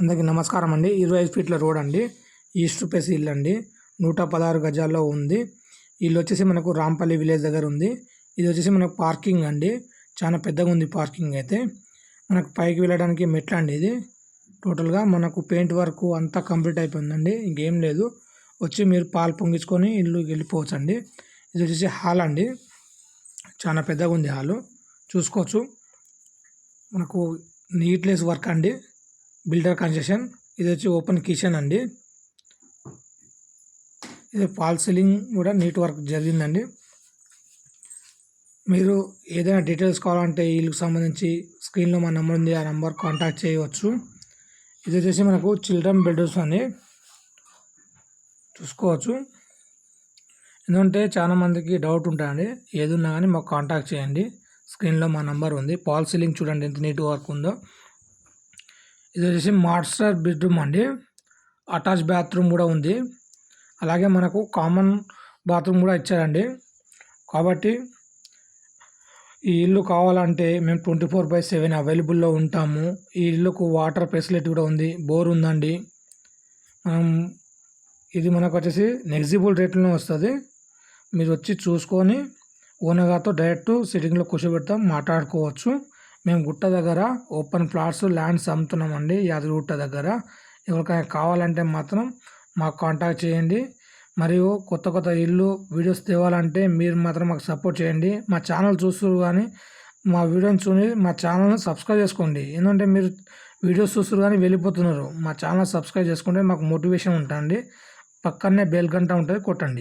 అందరికీ నమస్కారం అండి. ఇరవై ఐదు ఫీట్ల రోడ్ అండి. ఈస్ట్ ఫేస్ ఇల్లు అండి. నూట పదహారు గజాల్లో ఉంది. ఇల్లు వచ్చేసి మనకు రాంపల్లి విలేజ్ దగ్గర ఉంది. ఇది వచ్చేసి మనకు పార్కింగ్ అండి. చాలా పెద్దగా ఉంది పార్కింగ్ అయితే. మనకు పైకి వెళ్ళడానికి మెట్లు అండి ఇది. టోటల్గా మనకు పెయింట్ వర్క్ అంతా కంప్లీట్ అయిపోయిందండి. ఇంకేం లేదు. వచ్చి మీరు పాలు పొంగించుకొని ఇల్లు వెళ్ళిపోవచ్చు అండి ఇది వచ్చేసి హాల్ అండి. చాలా పెద్దగా ఉంది హాలు. చూసుకోవచ్చు. మనకు నీట్లెస్ వర్క్ అండి. బిల్డర్ కన్స్ట్రక్షన్ ఇది వచ్చి ఓపెన్ కిచెన్ అండి. ఇది ఫాల్ సీలింగ్ కూడా నీట్ వర్క్ జరిగిందండి. మీరు ఏదైనా డీటెయిల్స్ కావాలంటే వీళ్ళకి సంబంధించి స్క్రీన్లో మా నెంబర్ ఉంది ఆ నెంబర్ కాంటాక్ట్ చేయవచ్చు. ఇది వచ్చేసి మనకు చిల్డ్రన్ బెడ్రూమ్స్ అని చూసుకోవచ్చు. ఎందుకంటే చాలా మందికి డౌట్ ఉంటాయండి ఏదున్నా కానీ మాకు కాంటాక్ట్ చేయండి. స్క్రీన్లో మా నెంబర్ ఉంది. పాల్ సీలింగ్ చూడండి ఎంత నీట్ వర్క్ ఉందో. ఇది వచ్చేసి మాస్టర్ బెడ్రూమ్ అండి. అటాచ్ బాత్రూమ్ కూడా ఉంది. అలాగే మనకు కామన్ బాత్రూమ్ కూడా ఇచ్చారండి. కాబట్టి ఈ ఇల్లు కావాలంటే మేము ట్వంటీ ఫోర్ బై సెవెన్ అవైలబుల్లో ఉంటాము. ఈ ఇల్లుకు వాటర్ ఫెసిలిటీ కూడా ఉంది. బోర్ ఉందండి. మనం ఇది మనకు వచ్చేసి నెగ్జిబుల్ రేట్లోనే వస్తుంది. మీరు వచ్చి చూసుకొని ఓనర్గారితో డైరెక్ట్ సిట్టింగ్లో కూర్చోబెడతాం మాట్లాడుకోవచ్చు. మేము గుట్ట దగ్గర ఓపెన్ ప్లాట్స్ ల్యాండ్స్ అమ్ముతున్నామండి యాదగిరిగుట్ట దగ్గర. ఎవరికైనా కావాలంటే మాత్రం మాకు కాంటాక్ట్ చేయండి. మరియు కొత్త కొత్త ఇల్లు వీడియోస్ తేవాలంటే మీరు మాత్రం మాకు సపోర్ట్ చేయండి. మా ఛానల్ చూస్తారు కానీ మా వీడియోని చూసి మా ఛానల్ని సబ్స్క్రైబ్ చేసుకోండి. ఎందుకంటే మీరు వీడియోస్ చూస్తారు కానీ వెళ్ళిపోతున్నారు. మా ఛానల్ సబ్స్క్రైబ్ చేసుకుంటే మాకు మోటివేషన్ ఉంటుంది. పక్కనే బెల్ గంట ఉంటుంది కొట్టండి.